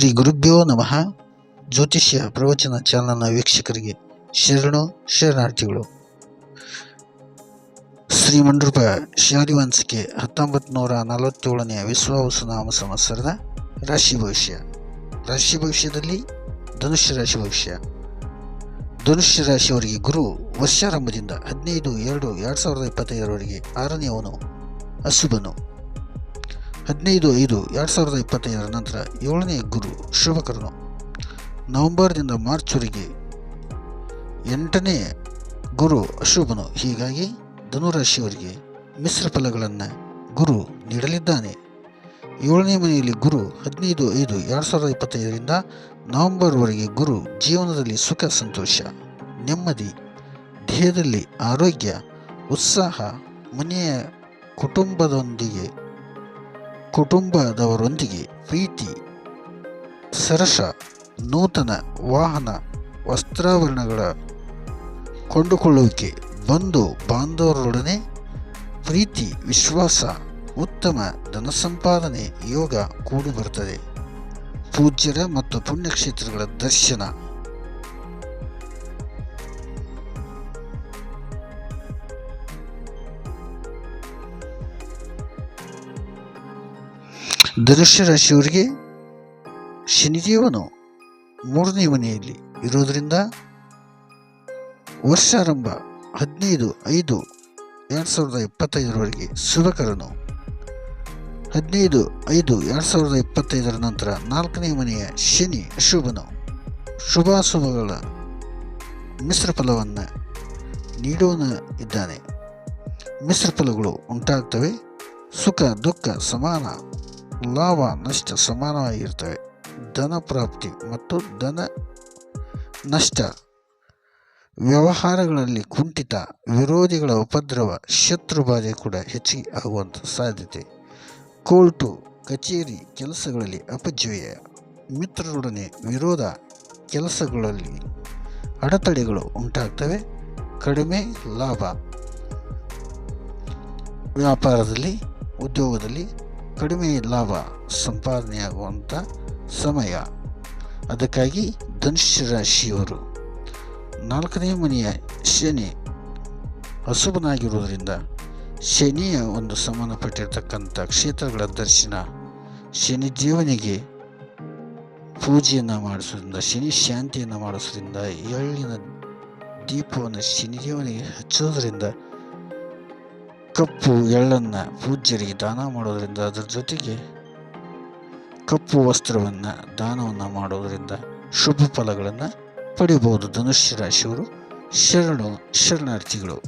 ಶ್ರೀ ಗುರುಭ್ಯೋ ನಮಃ. ಜ್ಯೋತಿಷ್ಯ ಪ್ರವಚನ ಚಾನಲ್ನ ವೀಕ್ಷಕರಿಗೆ ಶರಣು ಶರಣಾರ್ಥಿಗಳು. ಶ್ರೀ ಮಂಡೂಪ ಶಾರಿವಂಶಕ್ಕೆ ಹತ್ತೊಂಬತ್ತು ನೂರ ನಲವತ್ತೇಳನೆಯ ವಿಶ್ವಾವಸುನಾಮ ಸಂವತ್ಸರದ ರಾಶಿ ಭವಿಷ್ಯ. ರಾಶಿ ಭವಿಷ್ಯದಲ್ಲಿ ಧನುಷ್ಯ ರಾಶಿ ಭವಿಷ್ಯ. ಧನುಷ್ಯ ರಾಶಿಯವರಿಗೆ ಗುರು ವರ್ಷಾರಂಭದಿಂದ ಹದಿನೈದು ಎರಡು ಎರಡು ಸಾವಿರದ ಇಪ್ಪತ್ತೈದರವರೆಗೆ ಆರನೆಯವನು ಅಶುಭನು ಹದಿನೈದು ಐದು ಎರಡು ಸಾವಿರದ ಇಪ್ಪತ್ತೈದರ ನಂತರ ಏಳನೇ ಗುರು ಶುಭಕರನು ನವೆಂಬರ್ನಿಂದ ಮಾರ್ಚ್ವರೆಗೆ ಎಂಟನೇ ಗುರು ಅಶುಭನು. ಹೀಗಾಗಿ ಧನುರಾಶಿಯವರಿಗೆ ಮಿಶ್ರ ಫಲಗಳನ್ನು ಗುರು ನೀಡಲಿದ್ದಾನೆ. ಏಳನೇ ಮನೆಯಲ್ಲಿ ಗುರು ಹದಿನೈದು ಐದು ಎರಡು ಸಾವಿರದ ಇಪ್ಪತ್ತೈದರಿಂದ ನವೆಂಬರ್ವರೆಗೆ ಗುರು ಜೀವನದಲ್ಲಿ ಸುಖ, ಸಂತೋಷ, ನೆಮ್ಮದಿ, ದೇಹದಲ್ಲಿ ಆರೋಗ್ಯ, ಉತ್ಸಾಹ, ಮನೆಯ ಕುಟುಂಬದೊಂದಿಗೆ ಕುಟುಂಬದವರೊಂದಿಗೆ ಪ್ರೀತಿ, ಸರಸ, ನೂತನ ವಾಹನ ವಸ್ತ್ರಾಭರಣಗಳ ಕೊಂಡುಕೊಳ್ಳುವಿಕೆ, ಬಂಧು ಬಾಂಧವರೊಡನೆ ಪ್ರೀತಿ, ವಿಶ್ವಾಸ, ಉತ್ತಮ ಧನ ಸಂಪಾದನೆ ಯೋಗ ಕೂಡಿ ಬರುತ್ತದೆ ಪೂಜ್ಯರ ಮತ್ತು ಪುಣ್ಯಕ್ಷೇತ್ರಗಳ ದರ್ಶನ. ಧನುಷ್ಯ ರಾಶಿಯವರಿಗೆ ಶನಿದೇವನು ಮೂರನೇ ಮನೆಯಲ್ಲಿ ಇರೋದರಿಂದ ವರ್ಷಾರಂಭ ಹದಿನೈದು ಐದು ಎರಡು ಸಾವಿರದ ಇಪ್ಪತ್ತೈದರವರೆಗೆ ಶುಭಕರನು. ಹದಿನೈದು ಐದು ಎರಡು ಸಾವಿರದ ಇಪ್ಪತ್ತೈದರ ನಂತರ ನಾಲ್ಕನೇ ಮನೆಯ ಶನಿ ಅಶುಭನು. ಶುಭಾಶುಭಗಳ ಮಿಶ್ರ ಫಲವನ್ನು ನೀಡೋನ ಇದ್ದಾನೆ. ಮಿಶ್ರ ಫಲಗಳು ಉಂಟಾಗ್ತವೆ. ಸುಖ, ದುಃಖ, ಸಮಾನ ಲಾಭ, ನಷ್ಟ ಸಮಾನವಾಗಿರ್ತವೆ. ಧನ ಪ್ರಾಪ್ತಿ ಮತ್ತು ಧನ ನಷ್ಟ. ವ್ಯವಹಾರಗಳಲ್ಲಿ ಕುಂಠಿತ, ವಿರೋಧಿಗಳ ಉಪದ್ರವ, ಶತ್ರು ಬಾಧೆ ಕೂಡ ಹೆಚ್ಚಿಗೆ ಆಗುವಂಥ ಸಾಧ್ಯತೆ. ಕೋರ್ಟು, ಕಚೇರಿ ಕೆಲಸಗಳಲ್ಲಿ ಅಪಜಯ, ಮಿತ್ರರೊಡನೆ ವಿರೋಧ ಕೆಲಸಗಳಲ್ಲಿ ಅಡೆತಡೆಗಳು ಉಂಟಾಗ್ತವೆ. ಕಡಿಮೆ ಲಾಭ. ವ್ಯಾಪಾರದಲ್ಲಿ, ಉದ್ಯೋಗದಲ್ಲಿ ಕಡಿಮೆ ಲಾಭ ಸಂಪಾದನೆಯಾಗುವಂಥ ಸಮಯ. ಅದಕ್ಕಾಗಿ ಧನುಷ್ಯ ರಾಶಿಯವರು ನಾಲ್ಕನೇ ಮನೆಯ ಶನಿ ಹಸುಬನಾಗಿರುವುದರಿಂದ ಶನಿಯ ಒಂದು ಸಂಬಂಧಪಟ್ಟಿರ್ತಕ್ಕಂಥ ಕ್ಷೇತ್ರಗಳ ದರ್ಶನ ಶನಿ ಜೀವನಿಗೆ ಪೂಜೆಯನ್ನು ಮಾಡಿಸೋದ್ರಿಂದ ಶನಿ ಶಾಂತಿಯನ್ನು ಮಾಡಿಸೋದ್ರಿಂದ ಎಳ್ಳಿನ ದೀಪವನ್ನು ಶನಿ ಜೀವನಿಗೆ ಹಚ್ಚೋದ್ರಿಂದ ಕಪ್ಪು ಎಳ್ಳನ್ನು ಪೂಜ್ಯರಿಗೆ ದಾನ ಮಾಡೋದರಿಂದ ಅದರ ಜೊತೆಗೆ ಕಪ್ಪು ವಸ್ತ್ರವನ್ನು ದಾನವನ್ನು ಮಾಡೋದರಿಂದ ಶುಭ ಫಲಗಳನ್ನು ಪಡೆಯಬಹುದು ಧನುಷ್ಯ ರಾಶಿಯವರು ಶರಣು, ಶರಣಾರ್ಥಿಗಳು.